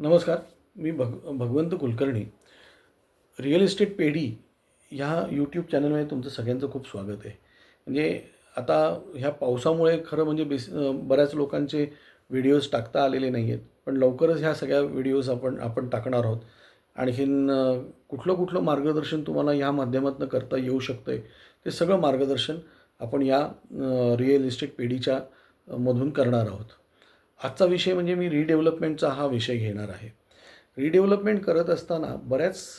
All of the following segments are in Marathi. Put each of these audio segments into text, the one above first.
नमस्कार मी भग भगवंत कुलकर्णी. रिअल इस्टेट पेढी ह्या यूट्यूब चॅनलमध्ये तुमचं सगळ्यांचं खूप स्वागत आहे. म्हणजे आता ह्या पावसामुळे खरं म्हणजे बेस बऱ्याच लोकांचे व्हिडिओज टाकता आलेले नाही आहेत पण लवकरच ह्या सगळ्या व्हिडिओज आपण आपण टाकणार आहोत. आणखीन कुठलं कुठलं मार्गदर्शन तुम्हाला ह्या माध्यमातून करता येऊ शकतं आहे ते सगळं मार्गदर्शन आपण या रिअल इस्टेट पेढीच्या मधून करणार आहोत. आजचा विषय म्हणजे मी रिडेव्हलपमेंटचा हा विषय घेणार आहे. रिडेव्हलपमेंट करत असताना बऱ्याच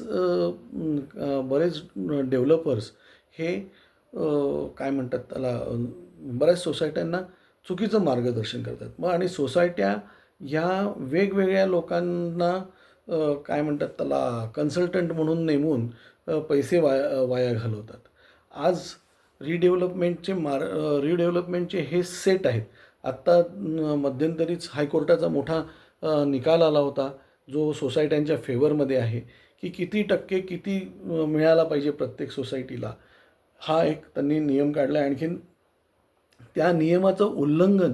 बरेच डेव्हलपर्स हे काय म्हणतात त्याला बऱ्याच सोसायट्यांना चुकीचं मार्गदर्शन करतात. मग आणि सोसायट्या ह्या वेगवेगळ्या लोकांना काय म्हणतात त्याला कन्सल्टंट म्हणून नेमून पैसे वाया वाया घालवतात. आज रिडेव्हलपमेंटचे मार रिडेव्हलपमेंटचे हे सेट आहेत. आत्ता मध्यंतरीच हायकोर्टाचा मोठा निकाल आला होता जो सोसायट्यांच्या फेवरमध्ये आहे की किती टक्के किती मिळाला पाहिजे प्रत्येक सोसायटीला. हा एक त्यांनी नियम काढला आणखीन त्या नियमाचं उल्लंघन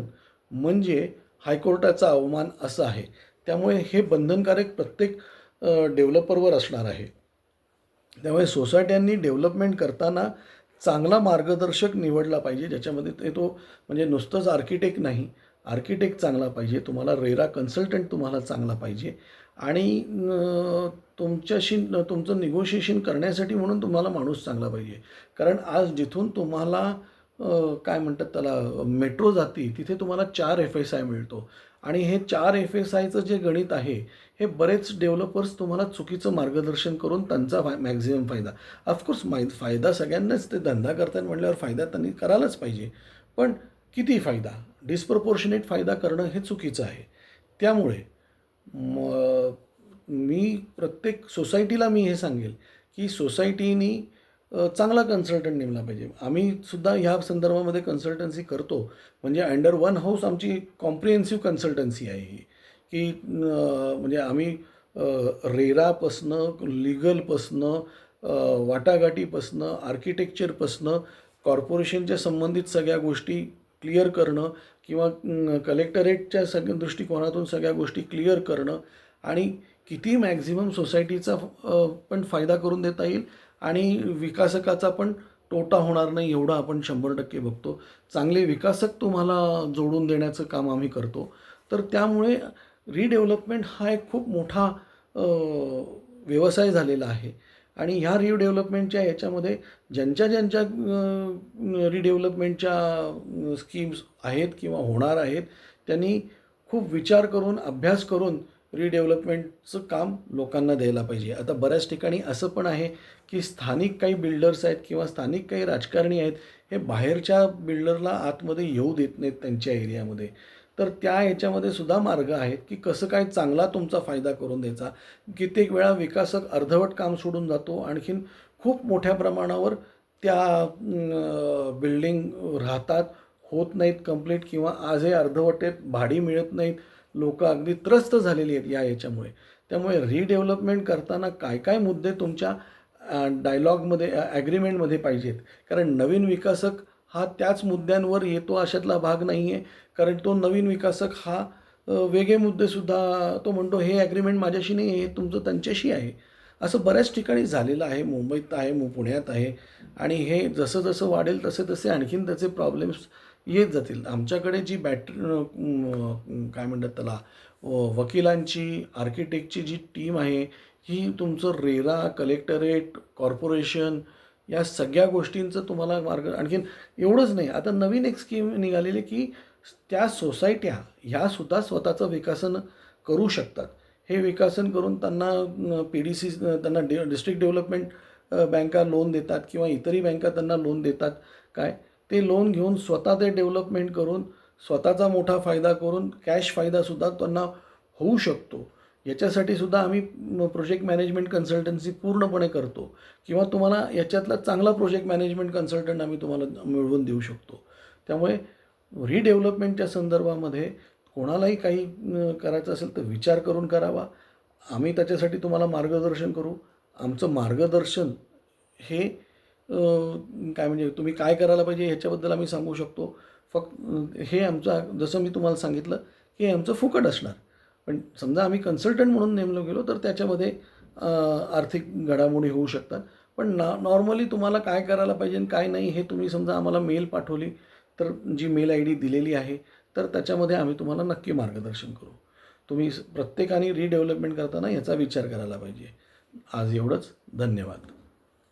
म्हणजे हायकोर्टाचा अवमान असं आहे. त्यामुळे हे बंधनकारक प्रत्येक डेव्हलपरवर असणार आहे. त्यामुळे सोसायट्यांनी डेव्हलपमेंट करताना चांगला मार्गदर्शक निवडला पाहिजे ज्याच्यामध्ये ते तो म्हणजे नुसतंच आर्किटेक्ट नाही आर्किटेक्ट चांगला पाहिजे तुम्हाला रेरा कन्सल्टंट तुम्हाला चांगला पाहिजे. आणि तुमच्याशी तुमचं निगोशिएशन करण्यासाठी म्हणून तुम्हाला माणूस चांगला पाहिजे. कारण आज जिथून तुम्हाला काय म्हणतात त्याला मेट्रो जाती तिथे तुम्हाला चार एफ एस आय मिळतो. आणि हे चार एफ एस आयचं जे गणित आहे हे बरेच डेव्हलपर्स तुम्हाला चुकीचं मार्गदर्शन करून त्यांचा फाय मॅक्झिमम फायदा. ऑफकोर्स माय फायदा सगळ्यांनाच ते धंदा करतात म्हटल्यावर फायदा त्यांनी करायलाच पाहिजे. पण किती फायदा? डिस्प्रपोर्शनेट फायदा करणं हे चुकीचं आहे. त्यामुळे म मी प्रत्येक सोसायटीला मी हे सांगेल की सोसायटीनी चांगला कन्सल्टंट नेमला पाहिजे. आम्ही सुद्धा ह्या संदर्भामध्ये कन्सल्टन्सी करतो. म्हणजे अंडर वन हाऊस आमची कॉम्प्रिहेन्सिव्ह कन्सल्टन्सी आहे ही. की म्हणजे आम्ही रेरापासनं लिगलपासनं वाटाघाटीपासनं आर्किटेक्चरपासनं कॉर्पोरेशनच्या संबंधित सगळ्या गोष्टी क्लिअर करणं किंवा कलेक्टरेटच्या सगळ्या दृष्टिकोनातून सगळ्या गोष्टी क्लिअर करणं आणि किती मॅक्झिमम सोसायटीचा पण फायदा करून देता येईल आणि विकासकाचा पण तोटा होणार नाही एवढं आपण शंभर टक्के बघतो. चांगले विकासक तुम्हाला जोडून देण्याचं काम आम्ही करतो. तर त्यामुळे रिडेव्हलपमेंट हा एक खूप मोठा व्यवसाय झालेला आहे. आणि ह्या रिडेव्हलपमेंटच्या याच्यामध्ये ज्यांच्या ज्यांच्या रिडेव्हलपमेंटच्या स्कीम्स आहेत किंवा होणार आहेत त्यांनी खूप विचार करून अभ्यास करून रिडेव्हलपमेंटचं काम लोकांना द्यायला पाहिजे. आता बऱ्याच ठिकाणी असं पण आहे की स्थानिक काही बिल्डर्स आहेत किंवा स्थानिक काही राजकारणी आहेत हे बाहेरच्या बिल्डरला आतमध्ये येऊ देत नाहीत त्यांच्या एरियामध्ये तर त्या ह्याच्यामध्ये सुद्धा मार्ग आहेत की कसं काय चांगला तुमचा फायदा करून द्यायचा. कित्येक वेळा विकासक अर्धवट काम सोडून जातो आणखीन खूप मोठ्या प्रमाणावर त्या बिल्डिंग राहतात होत नाहीत कंप्लीट किंवा आजही अर्धवट आहेत भाडी मिळत नाहीत. लोक अगदी त्रस्त झालेली आहेत या याच्यामुळे त्यामुळे रिडेव्हलपमेंट करताना काय काय मुद्दे तुमच्या डायलॉगमध्ये ॲग्रीमेंटमध्ये पाहिजेत? कारण नवीन विकासक हा त्याच मुद्द्यांवर येतो अशातला भाग नाही आहे कारण तो नवीन विकासक हा वेगळे मुद्देसुद्धा तो म्हणतो हे ॲग्रीमेंट माझ्याशी नाही आहे हे तुमचं त्यांच्याशी आहे. असं बऱ्याच ठिकाणी झालेलं आहे. मुंबईत आहे मु पुण्यात आहे. आणि हे जसं जसं वाढेल तसे तसे आणखीन त्याचे प्रॉब्लेम्स येत जातील. आमच्याकडे जी बॅट काय म्हणतात त्याला वकिलांची आर्किटेक्टची जी टीम आहे ही तुमचं रेरा कलेक्टरेट कॉर्पोरेशन या सगळ्या गोष्टींचं तुम्हाला मार्ग आणखीन एवढंच नाही. आता नवीन एक स्कीम निघालेली की त्या सोसायट्या ह्यासुद्धा स्वतःचं विकासन करू शकतात. हे विकासन करून त्यांना पी डी सी त्यांना डि डिस्ट्रिक्ट डेव्हलपमेंट बँका लोन देतात किंवा इतरही बँका त्यांना लोन देतात. काय? ते लोन घेऊन स्वतः ते डेव्हलपमेंट करून स्वतःचा मोठा फायदा करून कॅश फायदासुद्धा त्यांना होऊ शकतो. याच्यासाठी सुद्धा आम्ही प्रोजेक्ट मॅनेजमेंट कन्सल्टन्सी पूर्णपणे करतो. किंवा तुम्हाला याच्यातला चांगला प्रोजेक्ट मॅनेजमेंट कन्सल्टंट आम्ही तुम्हाला मिळवून देऊ शकतो. त्यामुळे रिडेव्हलपमेंटच्या संदर्भामध्ये कोणालाही काही करायचं असेल तर विचार करून करावा. आम्ही त्याच्यासाठी तुम्हाला मार्गदर्शन करू. आमचं मार्गदर्शन हे काय म्हणजे तुम्ही काय करायला पाहिजे ह्याच्याबद्दल आम्ही सांगू शकतो. फक्त हे आमचं जसं मी तुम्हाला सांगितलं हे आमचं फुकट असणार. पण समजा आम्ही कन्सल्टंट म्हणून नेमलो गेलो तर त्याच्यामध्ये आर्थिक घडामोडी होऊ शकतात. पण ना नॉर्मली तुम्हाला काय करायला पाहिजे आणि काय नाही हे तुम्ही समजा आम्हाला मेल पाठवली तर जी मेल आय डी दिलेली आहे तर त्याच्यामध्ये आम्ही तुम्हाला नक्की मार्गदर्शन करू. तुम्ही प्रत्येकाने रिडेव्हलपमेंट करताना याचा विचार करायला पाहिजे. आज एवढंच. धन्यवाद.